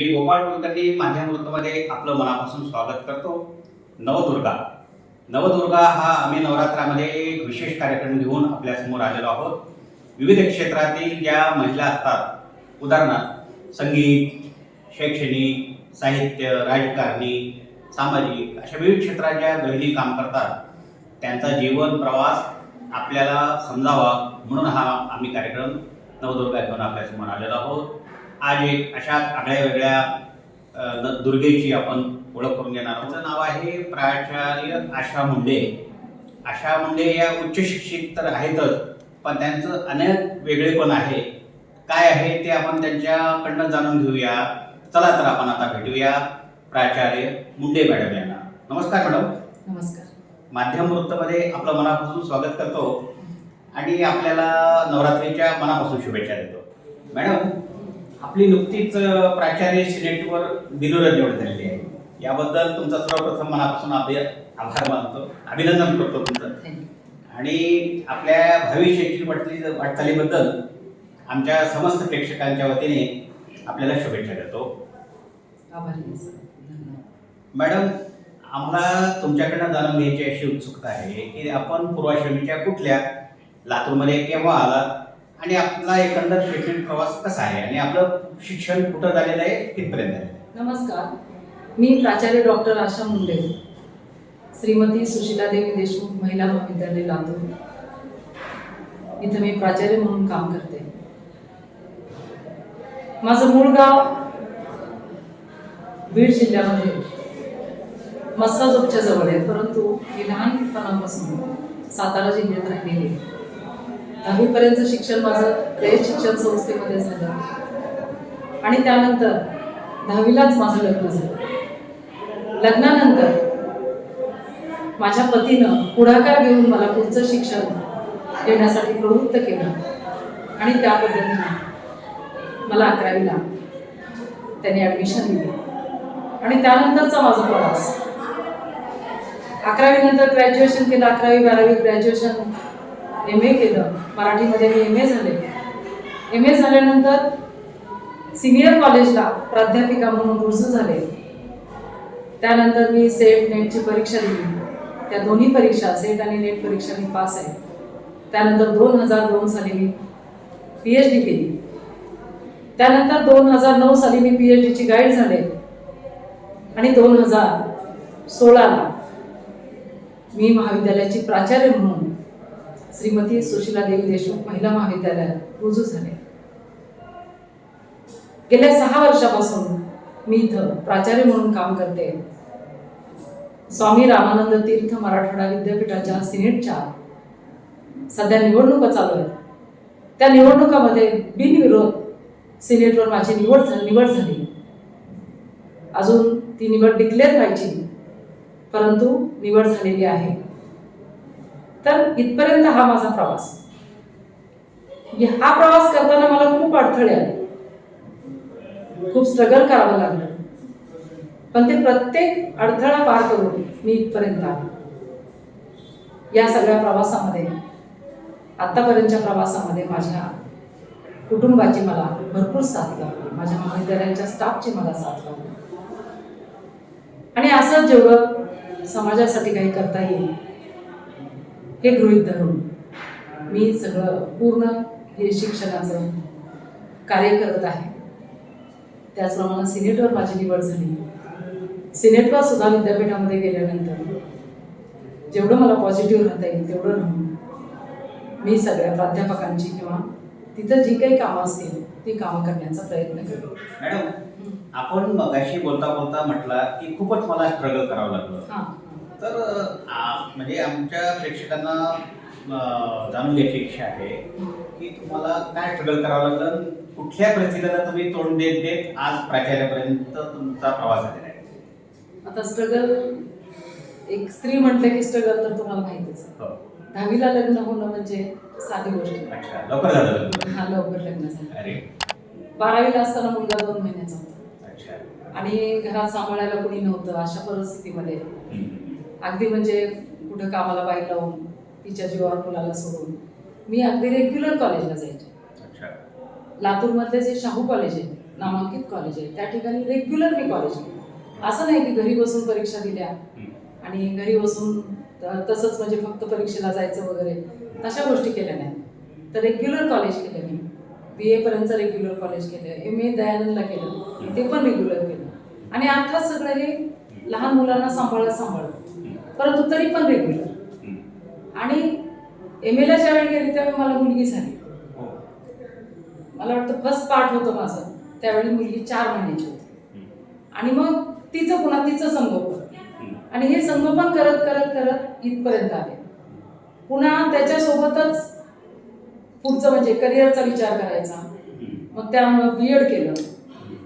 मी गोपाळ कुलकर्णी माझ्या वृत्तमध्ये आपलं मनापासून स्वागत करतो. नवदुर्गा. नवदुर्गा हा आम्ही नवरात्रामध्ये एक विशेष कार्यक्रम घेऊन आपल्यासमोर आलेलो आहोत. विविध क्षेत्रातील ज्या महिला असतात उदाहरणार्थ संगीत शैक्षणिक साहित्य राजकारणी सामाजिक अशा विविध क्षेत्रात ज्या गहिनी काम करतात त्यांचा जीवन प्रवास आपल्याला समजावा म्हणून हा आम्ही कार्यक्रम नवदुर्गा घेऊन आपल्यासमोर आलेलो आहोत. आज एक अशा आगळ्या वेगळ्या दुर्गेची आपण ओळख करून घेणार आहोत. नाव आहे प्राचार्य आशा मुंडे. आशा मुंडे या उच्च शिक्षित तर आहेतच पण त्यांचं अनेक वेगळेपण आहे. काय आहे ते आपण त्यांच्याकडनं जाणून घेऊया. चला तर आपण आता भेटूया प्राचार्य मुंडे मॅडम यांना. नमस्कार मॅडम. नमस्कार. माध्यम वृत्तमध्ये आपलं मनापासून स्वागत करतो. आणि आपल्याला नवरात्रीच्या मनापासून शुभेच्छा देतो. मॅडम आपली नुकतीच प्राचार्य सिनेटवर बिनोरं निवड झालेली आहे. याबद्दल तुमचा सर्वप्रथम मनापासून आभार आभार मानतो. अभिनंदन करतो तुमचं. आणि आपल्या भावी शैक्षणिक वाटचाली वाटचालीबद्दल आमच्या समस्त प्रेक्षकांच्या वतीने आपल्याला शुभेच्छा देतो. मॅडम आम्हाला तुमच्याकडनं जाणून घ्यायची अशी उत्सुकता आहे की आपण पूर्वाश्रमीच्या कुठल्या लातूरमध्ये केव्हा आला आणि आपला एकंदर शैक्षणिक प्रवास कसा आहे? आणि आपलं शिक्षण कुठं झालेलं आहे? कितपर्यंत आहे. नमस्कार. मी प्राचार्य डॉक्टर आशा मुंडे. श्रीमती सुशीलादेवी देशमुख महिला महाविद्यालय लातूर. इथं मी प्राचार्य म्हणून काम करते. माझं मूळ गाव बीड जिल्ह्यामध्ये मस्साजोगच्या जवळ आहे परंतु मी लहानपणापासून सातारा जिल्ह्यात राहिलेली आहे. दहावीपर्यंत शिक्षण माझं रयत शिक्षण संस्थेमध्ये झालं. आणि त्यानंतर दहावीलाच माझं लग्न झालं. लग्नानंतर माझ्या पतीनं पुढाकार घेऊन मला पुढचं शिक्षण घेण्यासाठी प्रवृत्त केलं. आणि त्या पद्धतीनं मला अकरावीला त्यांनी ॲडमिशन दिली. आणि त्यानंतरचा माझा प्रवास. अकरावीनंतर ग्रॅज्युएशन केलं अकरावी बारावी ग्रॅज्युएशन एम ए केलं. मराठीमध्ये मी एम ए झाले. एम ए झाल्यानंतर सिनियर कॉलेजला प्राध्यापिका म्हणून रुजू झाले. त्यानंतर मी सेट नेटची परीक्षा दिली. त्या दोन्ही परीक्षा सेट आणि नेट परीक्षा मी पास आहे. त्यानंतर दोन हजार दोन साली मी पी एच डी केली. त्यानंतर दोन हजार नऊ साली मी पी एच डीची गाईड झाले. आणि दोन हजार सोळाला मी महाविद्यालयाची प्राचार्य म्हणून श्रीमती सुशीला देवी देशमुख महिला महाविद्यालयात रुजू झाले. गेल्या सहा वर्षापासून मी इथं प्राचार्य म्हणून काम करते. स्वामी रामानंद तीर्थ मराठवाडा विद्यापीठाच्या सिनेटच्या सध्या निवडणुका चालू आहेत. त्या निवडणुकामध्ये बिनविरोध सिनेटवर माझी निवड झाली निवड झाली. अजून ती निवड डिक्लेअर व्हायची परंतु निवड झालेली आहे. तर इथपर्यंत हा माझा प्रवास. म्हणजे हा प्रवास करताना मला खूप अडथळे आले. खूप स्ट्रगल करावं लागलं. पण ते प्रत्येक अडथळा पार करून मी इथपर्यंत आले. या सगळ्या प्रवासामध्ये आत्तापर्यंतच्या प्रवासामध्ये माझ्या कुटुंबाची मला भरपूर साथ लावली माझ्या महाविद्यालयाच्या स्टाफची मला साथ लावली आणि असंच जेवढं समाजासाठी काही करता येईल हे गृहीत धरून मी सगळं पूर्ण हे शिक्षणाचं कार्य करत आहे. त्याचप्रमाणे सिनेटवर माझी निवड झाली. सिनेटवर सुद्धा विद्यापीठामध्ये गेल्यानंतर जेवढं मला पॉझिटिव्ह राहता येईल तेवढं राहून मी सगळ्या प्राध्यापकांची किंवा तिथं जी काही कामं असतील ती कामं करण्याचा प्रयत्न करेन. मॅडम आपण मगाशी बोलता बोलता म्हटला की खूपच मला स्ट्रगल करावं लागलं. हां. तर म्हणजे आमच्या प्रेक्षकांना जाणून घ्यायची इच्छा आहे की तुम्हाला काय स्ट्रगल करावं लागलं? कुठल्या परिस्थितीला तुम्ही तोंड देत देत आज प्राचार्यापर्यंत तुमचा प्रवास झालेला आहे? आता स्ट्रगल एक स्त्री म्हटलं की स्ट्रगल तर तुम्हाला माहितीच हो. दहावीला लग्न होणं म्हणजे साधी गोष्ट. लवकर झालं लग्न. हा लवकर लग्न झालं. अरे. बारावीला असताना मुलगा दोन महिन्याचा होता. आणि घरात सांभाळायला कोणी नव्हतं अशा परिस्थितीमध्ये. अगदी म्हणजे कुठं कामाला बाई लावून तिच्या जीवावर मुलाला सोडून. मी अगदी रेग्युलर कॉलेजला जायचे. लातूरमधले जे शाहू कॉलेज आहे नामांकित कॉलेज आहे त्या ठिकाणी रेग्युलर मी कॉलेज केलं असं नाही की घरी बसून परीक्षा दिल्या आणि घरी बसून तसंच म्हणजे फक्त परीक्षेला जायचं वगैरे तशा गोष्टी केल्या नाही. तर रेग्युलर कॉलेज केलं मी. बी एपर्यंत रेग्युलर कॉलेज केलं. एम ए दयानंदला केलं. ते पण रेग्युलर केलं. आणि अर्थात सगळं हे लहान मुलांना सांभाळत सांभाळत परंतु तरी पण रेग्युलर आणि एम एला ज्यावेळी गेली त्यावेळी मला मुलगी झाली. हो. मला वाटतं फर्स्ट पार्ट होतं माझं. त्यावेळी मुलगी चार महिन्याची होती. आणि मग तिचं पुन्हा तिचं संगोपन. आणि हे संगोपन करत करत करत इथपर्यंत आले. पुन्हा त्याच्यासोबतच पुढचं म्हणजे करिअरचा विचार करायचा. मग त्यामुळं बी एड केलं.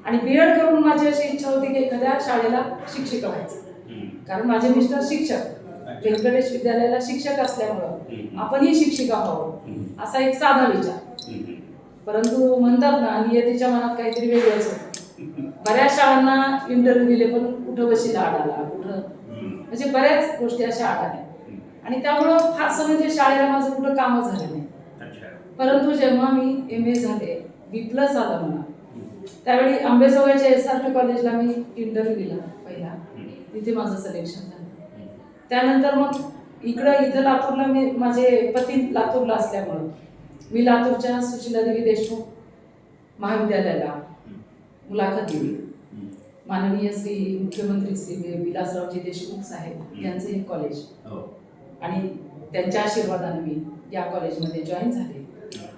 आणि बी एड करून माझी अशी इच्छा होती की एखाद्या शाळेला शिक्षिका व्हायचं. कारण माझे मिस्टर शिक्षक व्यंकटेश विद्यालयाला शिक्षक असल्यामुळं आपणही शिक्षिका व्हावं. असा एक साधा विचार. परंतु म्हणतात ना नियतीच्या मनात काहीतरी वेगळंच होतं बऱ्याच शाळांना इंटरव्ह्यू दिले पण कुठं बशीला आडाला? कुठं? म्हणजे बऱ्याच गोष्टी अशा आढळल्या आणि त्यामुळं फारसं म्हणजे शाळेला माझं कुठं कामच झालं नाही. परंतु जेव्हा मी एम ए झाले बी प्लस आलं मला त्यावेळी आंबेजोगाईच्या एस आर टी कॉलेजला मी इंटरव्ह्यू दिला. तिथे माझं सिलेक्शन झालं. त्यानंतर मग इकडं इथं लातूरला मी माझे पती लातूरला असल्यामुळं मी लातूरच्या सुशीलादेवी देशमुख महाविद्यालयाला मुलाखत दिली. माननीय श्री मुख्यमंत्री श्री विलासरावजी देशमुख साहेब यांचं हे कॉलेज हो. आणि त्यांच्या आशीर्वादाने मी या कॉलेजमध्ये जॉईन झाले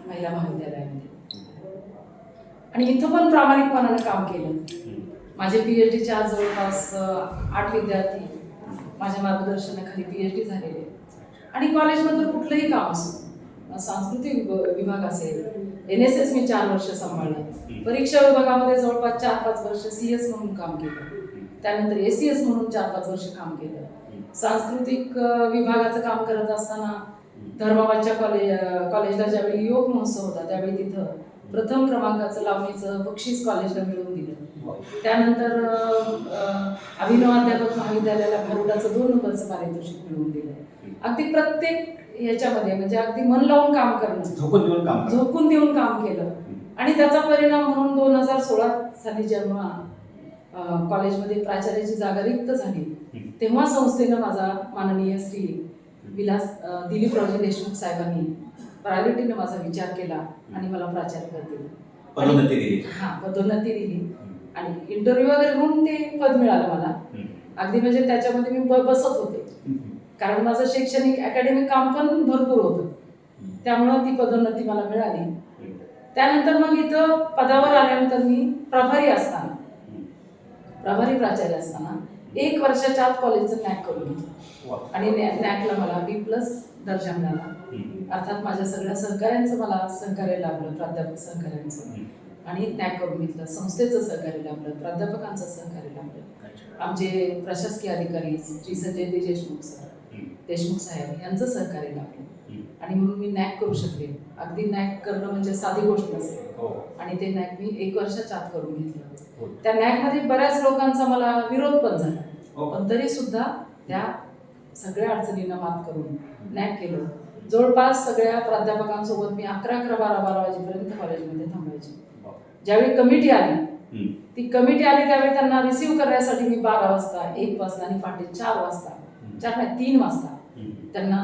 महिला महाविद्यालयामध्ये. आणि इथं पण प्रामाणिकपणाने काम केलं. माझे पी एच डीच्या जवळपास अं, आठ विद्यार्थी माझ्या मार्गदर्शनाखाली पी एच डी झालेले आणि कॉलेजमधलं कुठलंही काम असो सांस्कृतिक विभ- विभाग असेल एन एस एस मी चार वर्ष सांभाळलं. परीक्षा विभागामध्ये जवळपास चार पाच वर्ष सी एस म्हणून काम केलं. त्यानंतर ए सी एस म्हणून चार पाच वर्ष काम केलं. सांस्कृतिक विभागाचं काम करत असताना धर्माबादच्या कॉलेज कॉलेजला ज्यावेळी योग महोत्सव होता त्यावेळी तिथं प्रथम क्रमांकाचं लावणीचं बक्षीस कॉलेजला मिळवून दिलं. त्यानंतर अभिनव अध्यापक महाविद्यालयाला भारुडाचं दोन नंबरचं पारितोषिक मिळवून दिलं अगदी प्रत्येक ह्याच्यामध्ये म्हणजे अगदी मन लावून काम करणं. झोकून देऊन काम. झोकून देऊन काम केलं. आणि त्याचा परिणाम म्हणून दोन हजार सोळा साली जेव्हा कॉलेजमध्ये प्राचार्याची जागा रिक्त झाली तेव्हा संस्थेनं माझा माननीय श्री विलास अं, दिलीपरावजी देशमुख साहेबांनी प्रायोरिटीनं माझा विचार केला आणि मला प्राचार्य पद दिलं पदोन्नती दिली. हा पदोन्नती दिली. आणि इंटरव्ह्यू वगैरे होऊन ते पद मिळालं मला. अगदी म्हणजे त्याच्यामध्ये मी बसत होते. कारण माझं शैक्षणिक अकॅडमिक काम पण भरपूर होतं. त्यामुळं ती पदोन्नती मला मिळाली. त्यानंतर मग इथं पदावर आल्यानंतर मी प्रभारी असताना प्रभारी प्राचार्य असताना एक वर्षाच्या आत कॉलेजचं नॅक करून घेतलं. आणि नॅकला मला बी प्लस दर्जा मिळाला. अर्थात माझ्या सगळ्या सहकाऱ्यांचं मला सहकार्य लाभलं प्राध्यापक सहकाऱ्यांचं. आणि नॅक करून घेतलं संस्थेचं सहकार्य लाभलं प्राध्यापकांचं सहकार्य लाभलं. आमचे प्रशासकीय अधिकारी श्री संजय दे देशमुख सर देशमुख साहेब यांचं सहकार्य लाभलं. आणि म्हणून मी नॅक करू शकले. अगदी नॅक करणं म्हणजे साधी गोष्ट नसते. हो. आणि ते नॅक मी एक वर्षाच्या आत करून हो. घेतलं त्या नॅकमध्ये बऱ्याच लोकांचा मला विरोध पण झाला. हो. पण तरी सुद्धा त्या सगळ्या अडचणींना मात करून नॅक केलं. जवळपास सगळ्या प्राध्यापकांसोबत मी अकरा अकरा बारा बारा वाजेपर्यंत कॉलेजमध्ये थांबायचे. ज्यावेळी कमिटी आली ती कमिटी आली त्यावेळी त्यांना रिसीव्ह करण्यासाठी मी बारा वाजता एक वाजता आणि पहाटे चार वाजता चार नाही तीन वाजता त्यांना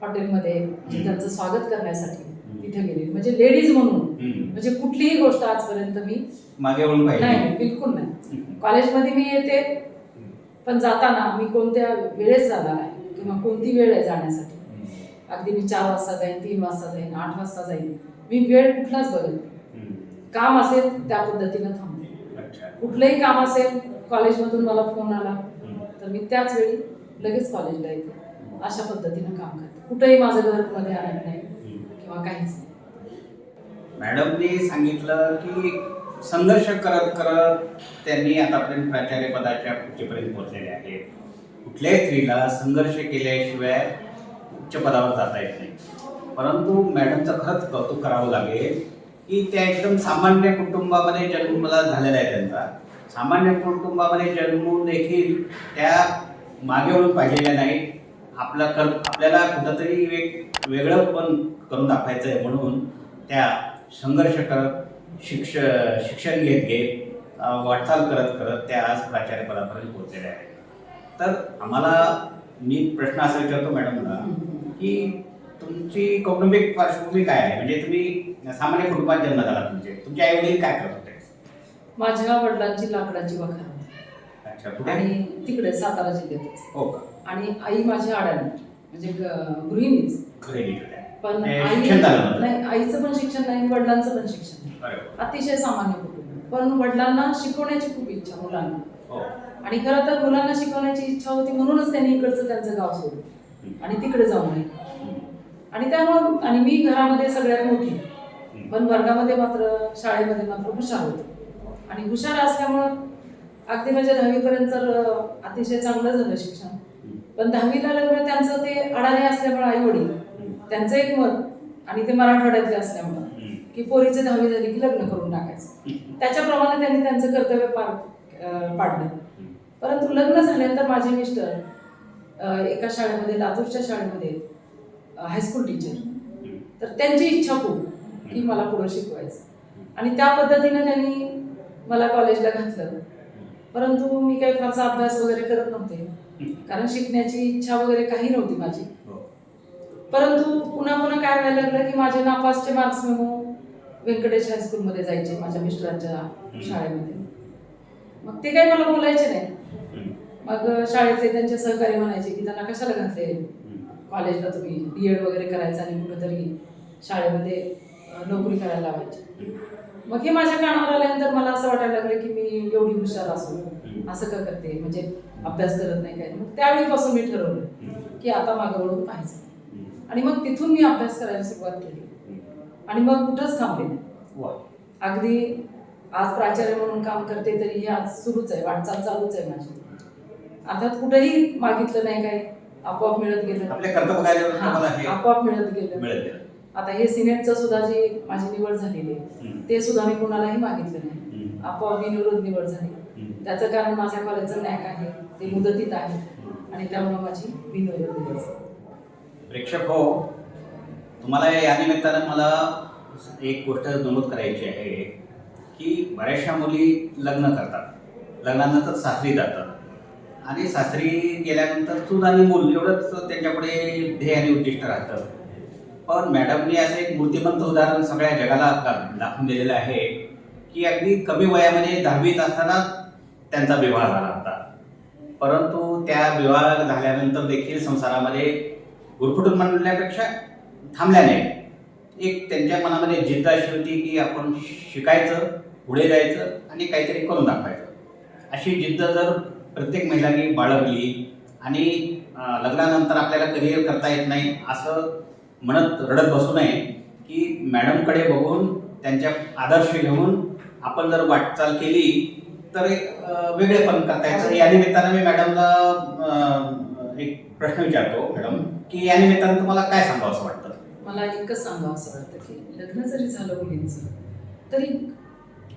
हॉटेलमध्ये म्हणजे त्यांचं स्वागत करण्यासाठी तिथे गेले. म्हणजे लेडीज म्हणून. म्हणजे कुठलीही गोष्ट आजपर्यंत मी मागे नाही बिलकुल नाही. कॉलेजमध्ये मी येते पण जाताना मी कोणत्या वेळेस जाणार आहे किंवा कोणती वेळ आहे जाण्यासाठी? अगदी मी चार वाजता जाईन तीन वाजता जाईन आठ वाजता जाईन. मी वेळ कुठलाच बघत नाही. काम असेल त्या पद्धतीनं थांबते कुठलंही काम असेल कॉलेजमधून मला फोन आला तर मी त्याच वेळी लगेच कॉलेजला येते. अशा पद्धतीनं काम करते. कुठेही माझं घरमध्ये आणत नाही किंवा काहीच नाही. मॅडमने सांगितलं की संघर्ष करत करत त्यांनी आतापर्यंत प्राचार्य पदाच्या उच्चपर्यंत पोहोचलेले आहेत. कुठल्याही स्त्रीला संघर्ष केल्याशिवाय उच्च पदावर जाता येत नाही. परंतु मॅडमचं खरंच कौतुक करावं लागेल की त्या एकदम सामान्य कुटुंबामध्ये जन्मला झालेला आहे त्यांचा. सामान्य कुटुंबामध्ये जन्मून देखील त्या मागे वळून पाहिलेल्या नाहीत आपला कर आपल्याला कुठंतरी एक वेगळं पण करून दाखवायचं आहे म्हणून त्या संघर्ष करत शिक्ष शिक्षण घेत घेत वाटचाल करत करत त्या आज प्राचार्य पदापर्यंत पोहोचलेल्या आहेत. तर आम्हाला मी प्रश्न असा विचारतो मॅडमला की तुमची कौटुंबिक पार्श्वभूमी काय आहे? म्हणजे तुम्ही सामान्य कुटुंबात जन्म झाला तुमचे. तुमचे आई वडील काय करत होते? माझ्या वडिलांची लाकडाची वखार अच्छा कुठे? आणि तिकडे सातारा जिल्ह्यातच. हो का? आणि आई माझी आडाणी म्हणजे ग- गृहिणीच. पण आई शिक्षण झालं नव्हतं? नाही आईचं पण शिक्षण नाही वडिलांचं पण शिक्षण नाही. अतिशय सामान्य कुटुंब. पण वडिलांना शिकवण्याची खूप इच्छा मुलांना. हो. आणि खरं तर मुलांना शिकवण्याची इच्छा होती म्हणूनच त्यांनी इकडचं त्यांचं गाव सोडलं. आणि तिकडे जाऊन राहिले हम्म. आणि त्यामुळं आणि मी घरामध्ये सगळ्यात मोठी. पण वर्गामध्ये मात्र शाळेमध्ये मात्र हुशार होते. आणि हुशार असल्यामुळं अगदी म्हणजे दहावीपर्यंत तर अतिशय चांगलं झालं शिक्षण. पण दहावीला लग्न त्यांचं ते अडाणी असल्यामुळे आई वडील त्यांचं एक मत आणि ते मराठवाड्यातले असल्यामुळं की पोरीचे दहावी झाली की लग्न करून टाकायचं. त्याच्याप्रमाणे त्यांनी त्यांचं कर्तव्य पार पाडलं. परंतु लग्न झाल्यानंतर माझे मिस्टर एका शाळेमध्ये लातूरच्या शाळेमध्ये हायस्कूल टीचर तर त्यांची इच्छा खूप. की मला पुढं शिकवायचं. आणि त्या पद्धतीनं त्यांनी मला कॉलेजला घातलं. परंतु मी काही फारसा अभ्यास वगैरे करत नव्हते. कारण शिकण्याची इच्छा वगैरे काही नव्हती माझी. हो. परंतु पुन्हा पुन्हा काय व्हायला लागलं की माझे नापासचे मार्क्स मेमो व्यंकटेश हायस्कूलमध्ये जायचे माझ्या मिस्टरांच्या शाळेमध्ये. मग ते काही मला बोलायचे नाही. मग शाळेतले त्यांचे सहकारी म्हणायचे की त्यांना कशाला घातले. कॉलेजला तुम्ही डी एड वगैरे करायचं आणि कुठंतरी शाळेमध्ये नोकरी करायला लावायची. मग हे माझ्या कानावर आल्यानंतर मला असं वाटायला लागलं की मी एवढी हुशार असून असं का करते? म्हणजे अभ्यास करत नाही काय. मग त्यावेळीपासून मी ठरवलं. की आता मागं वळून पाहायचं. आणि मग तिथून मी अभ्यास करायला सुरुवात केली. आणि मग कुठंच थांबले. अगदी आज प्राचार्य म्हणून काम करते तरी हे आज सुरूच आहे. वाटचाल चालूच आहे माझी. अर्थात कुठेही मागितलं नाही काय. आपोआप मिळत गेलं. आपोआप मिळत गेलं. मिळत गेलं. आता हे सिनेटचं सुद्धा जी माझी निवड झालेली आहे. ते सुद्धा मी कोणालाही मागितलं नाही. आपोआप बिनविरोध निवड झाली. त्याचं कारण माझ्या कॉलेजचं नॅक आहे ते मुदतीत आहे. आणि त्यामुळे माझी बिनविरोध निवड झाली. प्रेक्षक हो तुम्हाला या निमित्तानं मला एक गोष्ट नमूद करायची आहे की बऱ्याचशा मुली लग्न करतात लग्नानंतर सासरी जातात आणि सासरी गेल्यानंतर चूल आणि मूल एवढंच त्यांच्यापुढे ध्येय आणि उद्दिष्ट राहतं पण मॅडमनी असं एक मूर्तिमंत उदाहरण सगळ्या जगाला दाखवून दिलेलं आहे की अगदी कमी वयामध्ये दहावीत असताना त्यांचा विवाह झाला होता. परंतु त्या विवाह झाल्यानंतर देखील संसारामध्ये गुरफुटून म्हणण्यापेक्षा थांबल्या नाही एक त्यांच्या मनामध्ये जिद्द अशी होती की आपण शिकायचं पुढे जायचं आणि काहीतरी करून दाखवायचं. अशी जिद्द जर प्रत्येक महिलांनी बाळगली आणि लग्नानंतर आपल्याला करिअर करता येत नाही असं म्हणत रडत बसू नये की मॅडमकडे बघून त्यांच्या आदर्श घेऊन आपण जर वाटचाल केली तर एक वेगळेपण करता या निमित्तानं मी मॅडमला एक प्रश्न विचारतो मॅडम की या निमित्तानं तुम्हाला काय सांगावं असं वाटतं? मला एकच सांगावं असं वाटतं की लग्न जरी झालं मुलींचं तरी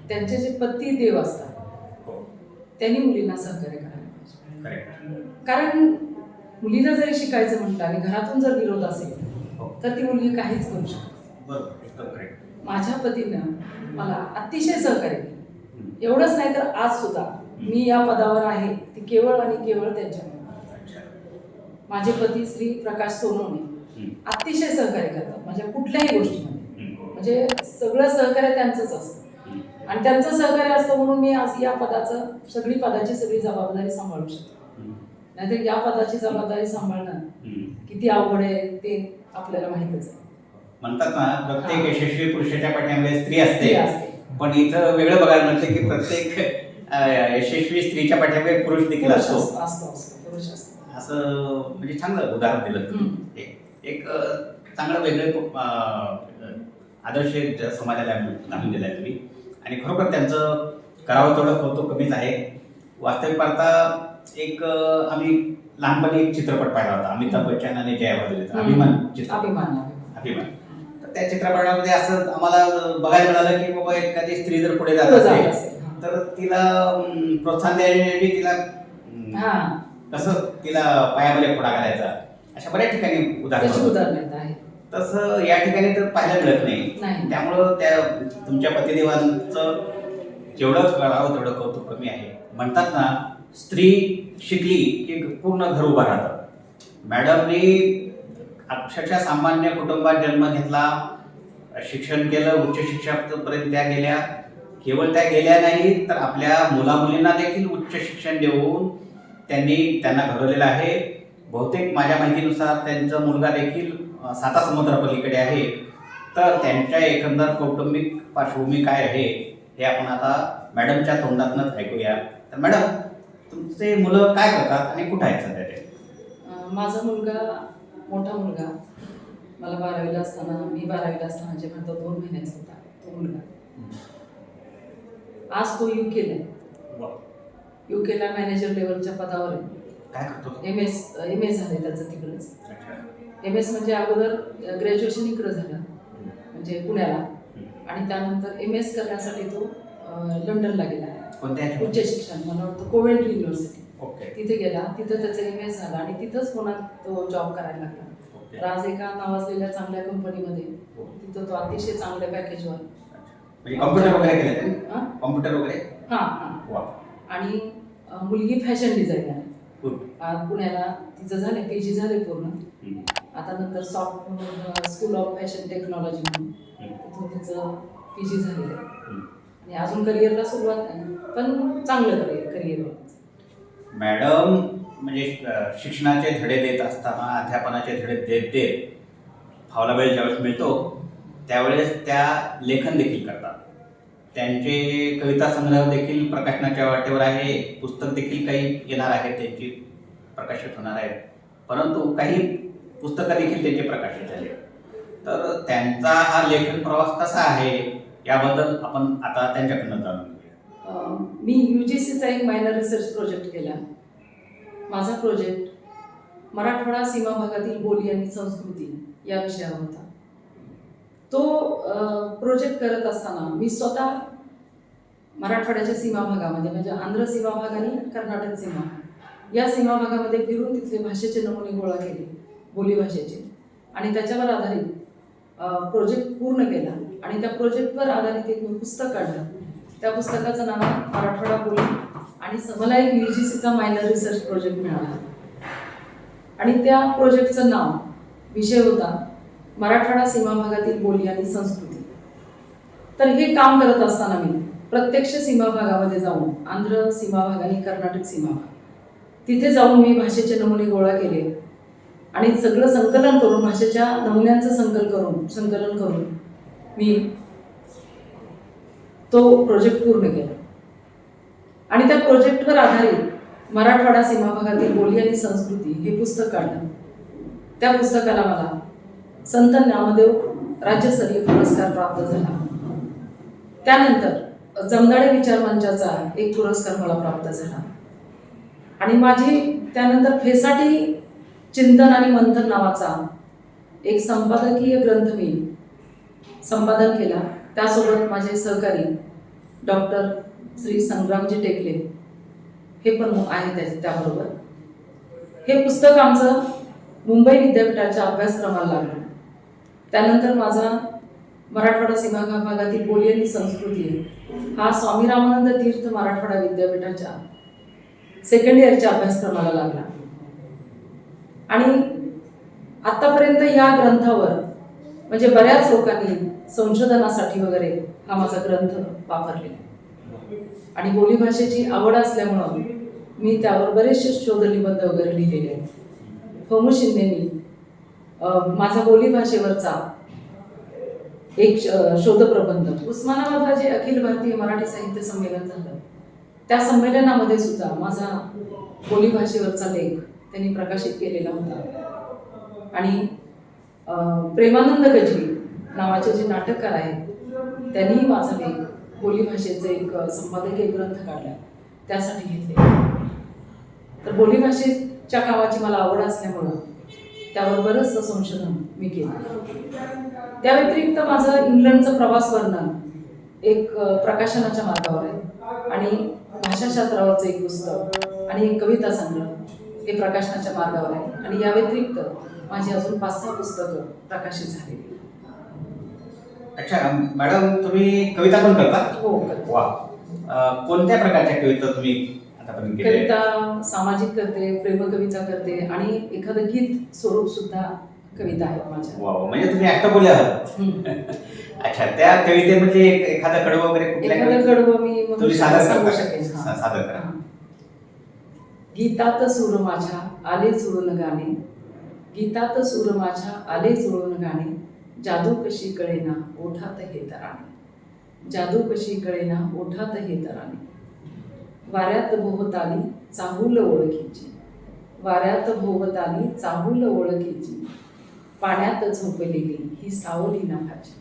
त्यांचे जे पती देव असतात हो. त्यांनी मुलींना सहकार्य करायला पाहिजे. कारण मुलीला जरी शिकायचं म्हटलं आणि घरातून जर विरोध असेल तर ती मुलगी काहीच करू शकत माझ्या पतीनं मला अतिशय सहकार्य केलं एवढंच नाही तर आज सुद्धा मी या पदावर आहे ती केवळ आणि केवळ त्यांच्यामुळे माझे पती श्री प्रकाश सोनवणे. अतिशय सहकार्य करतात माझ्या कुठल्याही गोष्टीमध्ये. म्हणजे सगळं सहकार्य त्यांचंच असतं. आणि त्यांचं सहकार्य असतं म्हणून मी आज या पदाचं सगळी पदाची सगळी जबाबदारी सांभाळू शकतो. नाहीतर या पदाची जबाबदारी सांभाळणं. किती अवघड आहे ते आपल्याला माहितच आहे. म्हणतात ना प्रत्येक. यशस्वी पुरुषाच्या पाठीमागे स्त्री असते. पण इथं वेगळं बघायला मिळतं की प्रत्येक यशस्वी स्त्रीच्या पाठीमागे पुरुष देखील असतो. असं म्हणजे चांगलं उदाहरण दिलं. एक- चांगलं वेगळं आदर्श समाजाला दाखवून दिला आहे तुम्ही. आणि खरोखर त्यांचं करावं तेवढं कौतुक कमीच आहे. वास्तविक पाहता एक आम्ही लहानपणी एक चित्रपट पाहिला होता अमिताभ बच्चन आणि जया भादुरीचा अभिमान चित्रपट. अभिमान अभिमान तर त्या चित्रपटामध्ये असं आम्हाला बघायला मिळालं की बाबा एखादी स्त्री जर पुढे जात पुढं असेल. तर तिला प्रोत्साहन देण्याऐवजी तिला हा. कसं तिला पायामध्ये खोडा घालायचा. अशा बऱ्याच ठिकाणी उदाहरण उदाहरणं आहेत. तसं या ठिकाणी तर पाहायला मिळत नाही. नाही. त्यामुळं त्या तुमच्या पतिदेवांचं जेवढं करावं तेवढं कौतुक कमी आहे. म्हणतात ना स्त्री शिकली की पूर्ण घर उभं राहतं. मॅडमनी अक्षरशः सामान्य कुटुंबात जन्म घेतला शिक्षण केलं उच्च शिक्षणापर्यंत त्या गेल्या. केवळ त्या गेल्या नाही तर आपल्या मुलामुलींना देखील उच्च शिक्षण देऊन त्यांनी त्यांना घडवलेलं आहे. बहुतेक माझ्या माहितीनुसार त्यांचा मुलगा देखील साता समुद्रापलीकडे आहे. तर त्यांच्या एकंदर कौटुंबिक पार्श्वभूमी काय आहे हे आपण आता मॅडमच्या तोंडातूनच ऐकूया. तर मॅडम तुमचे मुलं काय करतात आणि कुठं आहेत सध्या ते अं, माझा मुलगा मोठा मुलगा मला बारावीला असताना मी बारावीला असताना जेव्हा तो दोन महिन्याचा होता तो मुलगा आज तो यू केला वा. यू केला मॅनेजर लेवलच्या पदावर आहे काय करतो तो? एम एस एम एस झाले त्याचं तिकडंच अच्छा. एम एस म्हणजे अगोदर ग्रॅज्युएशन इकडं झालं. म्हणजे पुण्याला. आणि त्यानंतर एम एस करण्यासाठी तो अं, लंडनला गेला कोणत्या? उच्च शिक्षण मला वाटतं कोवेंट्री युनिव्हर्सिटी ओके. तिथे गेला तिथं त्याचं एम एस झाला आणि तिथंच पुन्हा तो जॉब करायला लागला. आज एका नावाजलेल्या चांगल्या कंपनीमध्ये हो. तिथं तो अतिशय चांगल्या पॅकेजवर अच्छा. म्हणजे कॉम्प्युटर वगैरे केलं हां? कॉम्प्युटर वगैरे? हां हां. आणि मुलगी फॅशन डिझायनर पुण्याला. तिचं झाले पी जी झाले पूर्ण. आता नंतर soft school of fashion technology म्हणून. तिथून तिचं पी जी झालेलं आहे. आणि अजून करिअरला सुरुवात नाही पण चांगलं करिअर करिअर. मॅडम म्हणजे शिक्षणाचे धडे देत असताना अध्यापनाचे धडे देत देत फावला वेळ ज्यावेळेस मिळतो त्यावेळेस त्या लेखन देखील करतात. त्यांचे कविता संग्रह देखील प्रकाशनाच्या वाटेवर आहे पुस्तक देखील काही येणार आहेत त्यांची प्रकाशित होणार आहेत. परंतु काही पुस्तकं देखील त्यांचे प्रकाशित झाले. तर त्यांचा हा लेखन प्रवास कसा आहे याबद्दल आपण आता त्यांच्याकडनं जाणून घेऊया. मी यू जी सीचा एक मायनर रिसर्च प्रोजेक्ट केला. माझा प्रोजेक्ट मराठवाडा सीमा भागातील बोली आणि संस्कृती या विषयावर होता. तो प्रोजेक्ट करत असताना मी स्वतः मराठवाड्याच्या सीमा भागामध्ये म्हणजे आंध्र सीमा भाग आणि कर्नाटक सीमा या सीमा भागामध्ये फिरून तिथले भाषेचे नमुने गोळा केले बोली भाषेचे आणि त्याच्यावर आधारित प्रोजेक्ट पूर्ण केला. आणि त्या प्रोजेक्टवर आधारित एक मी पुस्तक काढलं. त्या पुस्तकाचं नाव आहे मराठवाडा बोली आणि स- मला एक यू जी सीचा मायनर रिसर्च प्रोजेक्ट मिळाला. आणि त्या प्रोजेक्टचं नाव विषय होता मराठवाडा सीमा भागातील बोली आणि संस्कृती. तर हे काम करत असताना मी प्रत्यक्ष सीमा भागामध्ये जाऊन आंध्र सीमा भाग आणि कर्नाटक सीमा भाग तिथे जाऊन मी भाषेचे नमुने गोळा केले. आणि सगळं संकलन करून भाषेच्या नमुन्यांचं संकलन करून संकलन करून मी तो प्रोजेक्ट पूर्ण केला. आणि त्या प्रोजेक्टवर आधारित मराठवाडा सीमा भागातील बोली आणि संस्कृती हे पुस्तक काढलं. त्या पुस्तकाला मला संत नामदेव राज्यस्तरीय पुरस्कार प्राप्त झाला. त्यानंतर जमदाडे विचार मंचाचा एक पुरस्कार मला प्राप्त झाला. आणि माझी त्यानंतर फेसाटी चिंतन आणि मंथन नावाचा एक संपादकीय ग्रंथ मी संपादन केला. त्यासोबत माझे सहकारी डॉक्टर श्री संग्रामजी टेकले. हे पण आहे त्या त्याबरोबर. हे पुस्तक आमचं मुंबई विद्यापीठाच्या अभ्यासक्रमाला लागलं. त्यानंतर माझा मराठवाडा सीमा भागातील बोली संस्कृती हा स्वामी रामानंद तीर्थ मराठवाडा विद्यापीठाच्या सेकंड इयरच्या अभ्यासक्रमाला लागला. आणि आतापर्यंत या ग्रंथावर म्हणजे बऱ्याच लोकांनी संशोधनासाठी वगैरे हा माझा ग्रंथ वापरलेला आणि बोलीभाषेची आवड असल्यामुळं मी त्यावर बरेचसे शोधनिबंध वगैरे लिहिलेले आहेत. होमू शिंदेनी माझा बोलीभाषेवरचा एक शोधप्रबंध उस्मानाबादला जे अखिल भारतीय मराठी साहित्य संमेलन झालं. त्या संमेलनामध्ये सुद्धा माझा बोलीभाषेवरचा लेख त्यांनी प्रकाशित केलेला होता. आणि प्रेमानंद गजवी नावाचे जे नाटककार आहेत त्यांनीही वाचले. बोली बोलीभाषेचे एक संपादकीय ग्रंथ काढला. त्यासाठी घेतले. तर बोली भाषेच्या कामाची मला आवड असल्यामुळं त्यावर बरंचसं संशोधन मी केलं. त्या व्यतिरिक्त माझं इंग्लंडचं प्रवास वर्णन एक प्रकाशनाच्या मार्गावर आहे. आणि भाषाशास्त्रावरचं एक पुस्तक आणि एक कविता संग्रह हे प्रकाशनाच्या मार्गावर आहे. आणि या व्यतिरिक्त माझी अजून पाच सहा पुस्तकं प्रकाशित झालेली अच्छा मॅडम तुम्ही कविता पण करता? हो करते. वा. अं, कोणत्या प्रकारच्या कविता तुम्ही आतापर्यंत केल्या कविता सामाजिक करते प्रेमकविता करते आणि एखादं गीत स्वरूप सुद्धा कविता आहेत माझ्या. वा वा, म्हणजे तुम्ही ऍक्टर बोलले आहात. हम्म. अच्छा त्या कवितेमध्ये एक- एखादा कडवं वगैरे कुठल्या एखादं कविता- कडवं मी मग तुम्ही सादर सांगू करता? शकेन हा. सा- सादर करा. गीतात सूर माझ्या आले जुळून गाणे गीतात सूर माझ्या आले जुळून गाणे जादू कशी कळेना ओठात हे तराणे. जादू कशी कळेना ओठात हे तराणे. वाऱ्यात भोवत आली चाहूल ओळखीची. वाऱ्यात भोवत आली चाहूल ओळखीची. पाण्यात झोपलेली ही सावली नभाची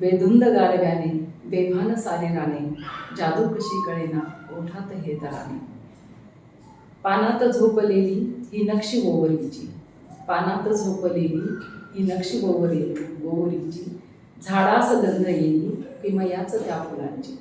बेधुंद गारव्याने बेभान सारे राणे जादू कशी कळेना ओठात हे तराणे. पानात झोपलेली ही नक्षी गोवरीची. पानात झोपलेली ही नक्षी ओवरी गोवरीची. झाडास गंध येईल किमयाच त्या फुलांची.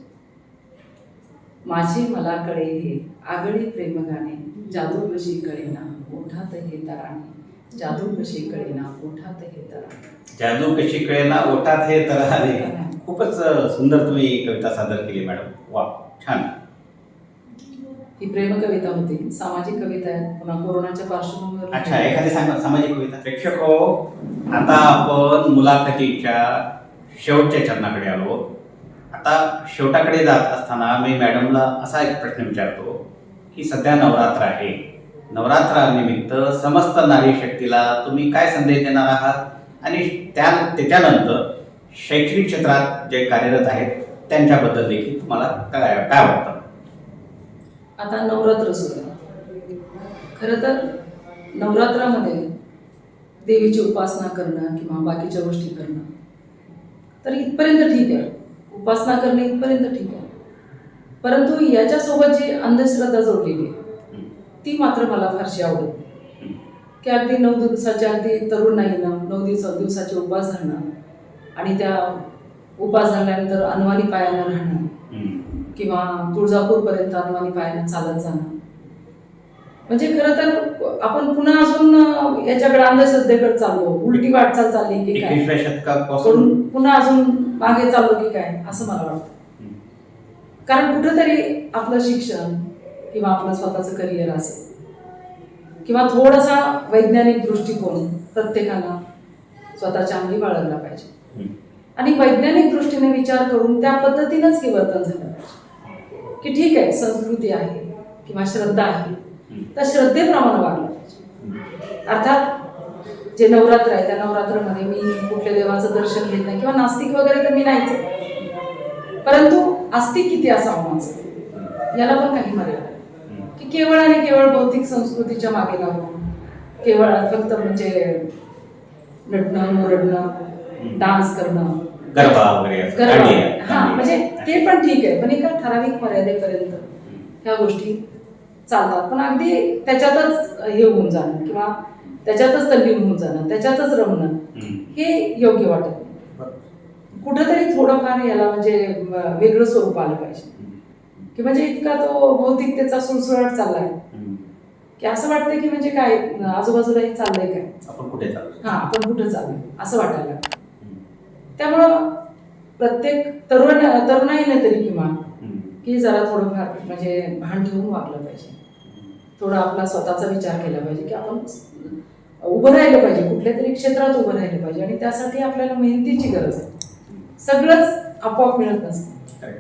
माझे मला कळे हे आगळी प्रेम गाणे जादू कशी कळेना ओठात हे तराणे. जादू कशी कळेना ओठात हे तराणे. जादू कशी कळेना ओटात हे तर आले खूपच सुंदर तुम्ही कविता सादर केली मॅडम. वा छान. ही प्रेम कविता होती. सामाजिक कविता आहे पुन्हा कोरोनाच्या पार्श्वभूमीवर अच्छा एखादी सांगा सामाजिक कविता. प्रेक्षक हो आता आपण मुलाखतीच्या शेवटच्या चरणाकडे आलो. आता शेवटाकडे जात असताना मी मॅडमला असा एक प्रश्न विचारतो की सध्या नवरात्र आहे. नवरात्रानिमित्त समस्त नारी शक्तीला तुम्ही काय संदेश देणार आहात? आणि त्या त्याच्यानंतर शैक्षणिक क्षेत्रात जे कार्यरत आहेत त्यांच्याबद्दल देखील तुम्हाला काय काय वाटतं? आता नवरात्र सुरू आहे. खरं तर नवरात्रामध्ये देवीची उपासना करणं किंवा बाकीच्या गोष्टी करणं तर इथपर्यंत ठीक आहे. उपासना करणे इथपर्यंत ठीक आहे. परंतु याच्यासोबत जी अंधश्रद्धा जोडलेली आहे ती मात्र मला फारशी आवडते की अगदी नऊ दिवसाच्या अगदी तरुण नाही ना नऊ दिवस दिवसाचे उपवास धरणं आणि त्या उपवास धरल्यानंतर अनवारी पायानं राहणं. किंवा तुळजापूरपर्यंत अनवाणी पायानं चालत जाणं. म्हणजे खरं तर आपण पुन्हा अजून याच्याकडे अंधश्रद्धेकडे चाललो. उलटी वाटचाल चालली की काय? पुन्हा अजून मागे चाललो की काय? असं मला वाटतं. कारण कुठेतरी आपलं शिक्षण किंवा आपलं स्वतःचं करिअर असेल. किंवा थोडासा वैज्ञानिक दृष्टिकोन प्रत्येकाला स्वतःच्या अंगी बाळगला पाहिजे. आणि वैज्ञानिक दृष्टीने विचार करून त्या पद्धतीनंच हे वर्तन झालं पाहिजे. की ठीक आहे संस्कृती आहे किंवा श्रद्धा आहे. त्या श्रद्धेप्रमाणे वागलं पाहिजे अर्थात जे नवरात्र आहे त्या नवरात्रमध्ये मी कुठल्या देवाचं दर्शन घेत नाही किंवा नास्तिक वगैरे तर मी नाहीच. परंतु आस्तिक किती असावं माझं याला पण काही मर्यादा. की केवळ आणि केवळ भौतिक संस्कृतीच्या मागे लागून केवळ फक्त म्हणजे नटणं मुरडणं डान्स करणं गरबा वगैरे असं, गरबा. दांडिया, हा दांडिया. म्हणजे ते पण ठीक आहे पण एका ठराविक मर्यादेपर्यंत ह्या गोष्टी चालतात पण अगदी त्याच्यातच हे होऊन जाणं किंवा त्याच्यातच तल्लीन होऊन जाणं त्याच्यातच रमणं हम्म. हे योग्य वाटत नाही कुठंतरी थोडंफार याला म्हणजे वेगळं स्वरूप आलं पाहिजे की म्हणजे इतका तो भौतिकतेचा सुळसुळाट चाललाय हम्म. की असं वाटतं की म्हणजे काय आजूबाजूला हे चाललंय काय आपण कुठे चाललो हा आपण कुठं चाललोय असं वाटायला लागलं. त्यामुळं प्रत्येक तरुण तरुणाईने तरी किमान. की जरा थोडंफार म्हणजे भान ठेवून वागलं पाहिजे थोडा आपला स्वतःचा विचार केला पाहिजे की आपण उभं राहिलं पाहिजे कुठल्या तरी क्षेत्रात उभं राहिलं पाहिजे आणि त्यासाठी आपल्याला मेहनतीची गरज आहे सगळंच आपोआप मिळत नसतं.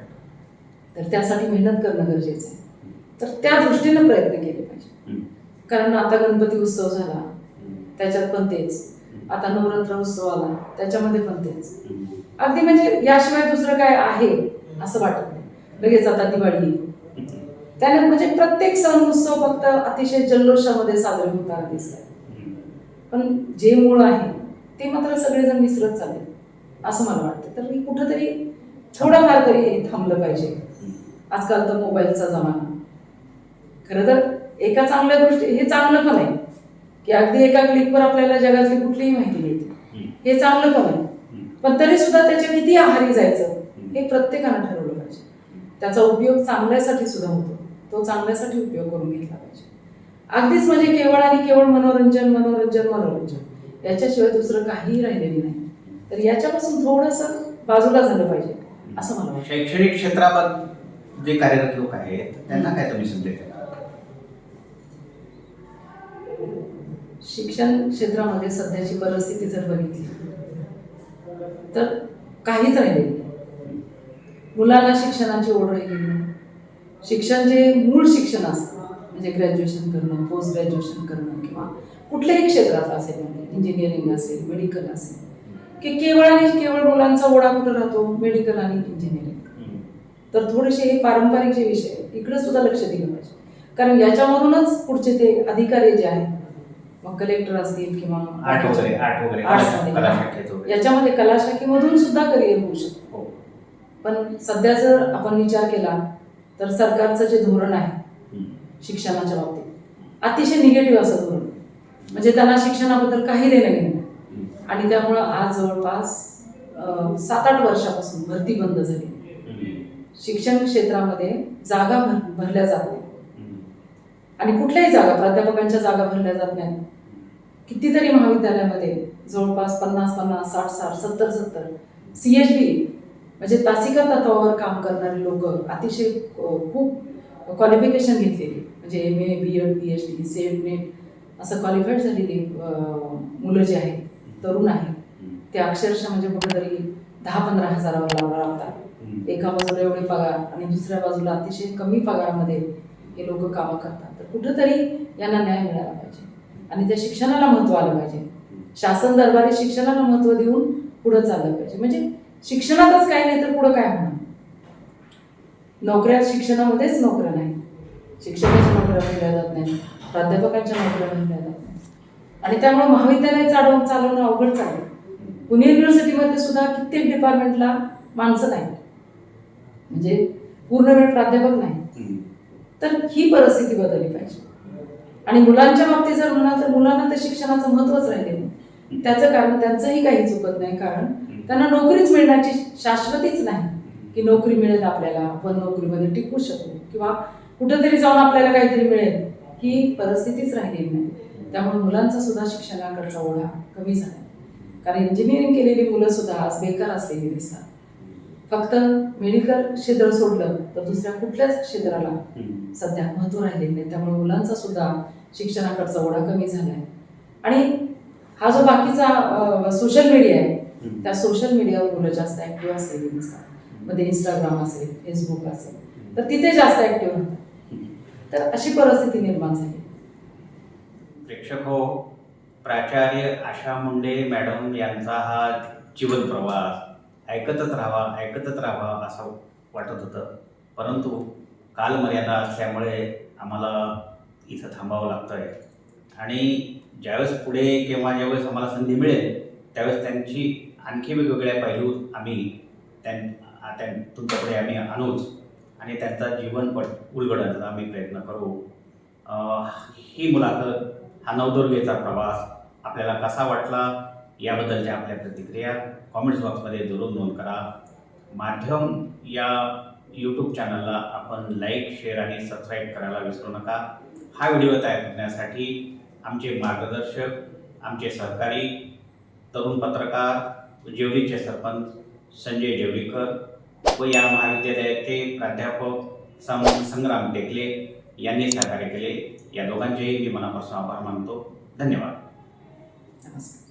तर त्यासाठी मेहनत करणं गरजेचं आहे तर त्या दृष्टीनं प्रयत्न केले पाहिजे. कारण आता गणपती उत्सव झाला. त्याच्यात पण तेच आता नवरात्र उत्सव आला. त्याच्यामध्ये पण तेच. अगदी म्हणजे याशिवाय दुसरं काय आहे असं वाटत नाही. लगेच आता दिवाळी. त्याने म्हणजे प्रत्येक सण उत्सव फक्त अतिशय जल्लोषामध्ये साजरे होताना दिसतात. पण जे मूळ आहे ते मात्र सगळेजण विसरत चालले. असं मला वाटतं. तर मी कुठंतरी थोडंफार तरी थांबलं पाहिजे. आजकाल तर मोबाईलचा जमाना. खरं तर एका चांगल्या गोष्टी हे चांगलं पण आहे. की अगदी एका क्लिकवर आपल्याला जगातली कुठलीही माहिती मिळते. हे चांगलं पण आहे. पण तरी सुद्धा त्याच्या किती आहारी जायचं हे प्रत्येकानं ठरवलं पाहिजे. त्याचा उपयोग चांगल्यासाठी सुद्धा होतो. तो चांगल्यासाठी उपयोग करून घेतला पाहिजे. अगदीच म्हणजे केवळ आणि केवळ मनोरंजन मनोरंजन मनोरंजन. याच्याशिवाय दुसरं काहीही राहिलेलं नाही. तर याच्यापासून थोडंसं बाजूला झालं पाहिजे असं मला शैक्षणिक क्षेत्राबद्दल जे कार्यरत लोक आहेत त्यांना काय तुम्ही संदेश शिक्षण क्षेत्रामध्ये सध्याची परिस्थिती जर बघितली तर काहीच राहिलेलं नाही. मुलांना शिक्षणाची ओढ राहिली शिक्षण जे मूळ शिक्षण असतं म्हणजे ग्रॅज्युएशन करणं पोस्ट ग्रॅज्युएशन करणं किंवा कुठल्याही क्षेत्रात असेल म्हणजे इंजिनिअरिंग असेल मेडिकल असेल की केवळ आणि केवळ मुलांचा ओढा कुठं राहतो? मेडिकल आणि इंजिनिअरिंग तर थोडेसे हे पारंपरिक जे विषय इकडे सुद्धा लक्ष दिलं पाहिजे. कारण याच्यामधूनच पुढचे ते अधिकारी जे आहेत मग कलेक्टर असतील किंवा आर्ट वगैरे आर्ट वगैरे Arts कला वगैरे याच्यामध्ये कला शाखेमधून सुद्धा करिअर होऊ शकतो हो. पण सध्या जर आपण विचार केला तर सरकारचं जे धोरण आहे. शिक्षणाच्या बाबतीत अतिशय निगेटिव्ह असं धोरण म्हणजे त्यांना शिक्षणाबद्दल काही देणं घेणं. आणि त्यामुळं आज जवळपास सात आठ वर्षापासून भरती बंद झाली. शिक्षण क्षेत्रामध्ये जागा भर भरल्या जात. आणि कुठल्याही जागा प्राध्यापकांच्या जागा भरल्या जात नाहीत कितीतरी महाविद्यालयामध्ये जवळपास पन्नास पन्नास साठ साठ सत्तर सत्तर सी एच बी म्हणजे तासिका तत्वावर काम करणारे लोक अतिशय खूप क्वालिफिकेशन घेतलेली म्हणजे M A B Ed P H D SET NET असं क्वालिफाईड झालेली मुलं जी आहेत तरुण आहेत. ते अक्षरशः म्हणजे कुठेतरी दहा पंधरा हजारावर लावला हम्म. एका बाजूला एवढे पगार आणि दुसऱ्या बाजूला अतिशय कमी पगारामध्ये हे लोक कामं करतात. तर कुठंतरी यांना न्याय मिळाला पाहिजे. आणि त्या शिक्षणाला महत्त्व आलं पाहिजे. शासन दरबारी शिक्षणाला महत्त्व देऊन पुढं चाललं पाहिजे. म्हणजे शिक्षणातच काही नाही तर पुढं काय होणार? नोकऱ्या शिक्षणामध्येच नोकऱ्या नाही. शिक्षकाच्या नोकऱ्या मिळल्या जात नाही. प्राध्यापकांच्या नोकऱ्या मिळल्या जात नाही. आणि त्यामुळे महाविद्यालय चालवून चालवणं अवघड चालेल पुणे युनिव्हर्सिटीमध्ये सुद्धा कित्येक डिपार्टमेंटला माणसं नाही म्हणजे पूर्ण वेळ प्राध्यापक नाही तर ही परिस्थिती बदलली पाहिजे. आणि मुलांच्या बाबतीत जर म्हणाल तर मुलांना तर शिक्षणाचं महत्वच राहिले नाही. त्याचं कारण त्यांचंही काही चुकत नाही. कारण त्यांना नोकरीच मिळण्याची शाश्वतीच नाही की नोकरी मिळेल आपल्याला आपण नोकरीमध्ये टिकू शकू किंवा कुठंतरी जाऊन आपल्याला काहीतरी मिळेल. ही परिस्थितीच राहिलेली नाही. त्यामुळे मुलांचा सुद्धा शिक्षणाकडचा ओढा कमी झाला. कारण इंजिनिअरिंग केलेली मुलं सुद्धा आज बेकार असलेली दिसतात. फक्त मेडिकल क्षेत्र सोडलं तर दुसऱ्या कुठल्याच क्षेत्राला. सध्या महत्त्व राहिलेलं नाही त्यामुळे मुलांचा सुद्धा शिक्षणाकडचा ओढा कमी झाला आहे आणि हा जो बाकीचा सोशल मीडिया आहे. त्या सोशल मीडियावर मुलं जास्त ॲक्टिव्ह असलेली दिसतात मध्ये इंस्टाग्राम असेल फेसबुक असेल तर तिथे जास्त ॲक्टिव्ह राहतात हम्म. तर अशी परिस्थिती निर्माण झाली प्रेक्षक हो प्राचार्य आशा मुंडे मॅडम यांचा हा जीवन प्रवास ऐकतच राहावा ऐकतच राहावा असं वाटत होतं. परंतु कालमर्यादा असल्यामुळे आम्हाला इथं थांबावं लागतं आहे आणि ज्यावेळेस पुढे किंवा ज्यावेळेस आम्हाला संधी मिळेल त्यावेळेस त्यांची आणखी वेगवेगळ्या पैलू आम्ही त्यां त्या तुमच्याकडे आम्ही आणूच आणि त्यांचा जीवनपट उलगडण्याचा आम्ही प्रयत्न करू. ही मुलाखत हा नवदुर्गेचा प्रवास आपल्याला कसा वाटला याबद्दलच्या आपल्या प्रतिक्रिया कॉमेंट्स बॉक्समध्ये जरूर नोंद करा. माध्यम या यूट्यूब चॅनलला आपण लाईक शेअर आणि सबस्क्राईब करायला विसरू नका. हा व्हिडिओ तयार करण्यासाठी आमचे मार्गदर्शक आमचे सहकारी तरुण पत्रकार जेवलीचे सरपंच संजय जेवलीकर व या महाविद्यालयाचे प्राध्यापक सं संग्राम टेकले यांनी सहकार्य केले. या दोघांचेही मी मनापासून आभार मानतो. धन्यवाद. नमस्कार.